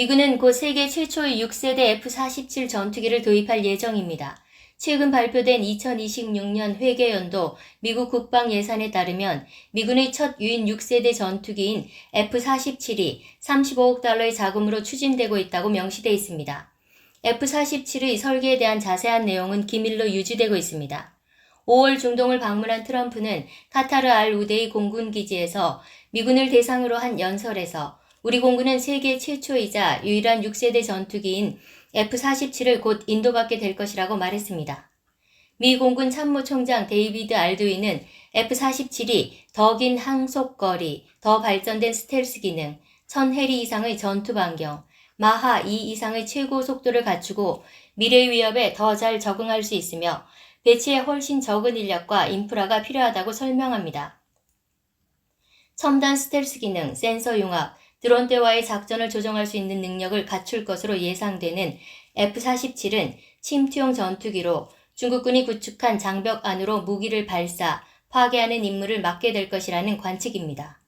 미군은 곧 세계 최초의 6세대 F-47 전투기를 도입할 예정입니다. 최근 발표된 2026년 회계연도 미국 국방 예산에 따르면 미군의 첫 유인 6세대 전투기인 F-47이 35억 달러의 자금으로 추진되고 있다고 명시돼 있습니다. F-47의 설계에 대한 자세한 내용은 기밀로 유지되고 있습니다. 5월 중동을 방문한 트럼프는 카타르 알 우데이 공군 기지에서 미군을 대상으로 한 연설에서 우리 공군은 세계 최초이자 유일한 6세대 전투기인 F-47을 곧 인도받게 될 것이라고 말했습니다. 미 공군 참모총장 데이비드 알드위는 F-47이 더 긴 항속거리, 더 발전된 스텔스 기능, 1000해리 이상의 전투 반경, 마하 2 이상의 최고 속도를 갖추고 미래 위협에 더 잘 적응할 수 있으며 배치에 훨씬 적은 인력과 인프라가 필요하다고 설명합니다. 첨단 스텔스 기능, 센서 융합, 드론대와의 작전을 조정할 수 있는 능력을 갖출 것으로 예상되는 F-47은 침투용 전투기로 중국군이 구축한 장벽 안으로 무기를 발사, 파괴하는 임무를 맡게 될 것이라는 관측입니다.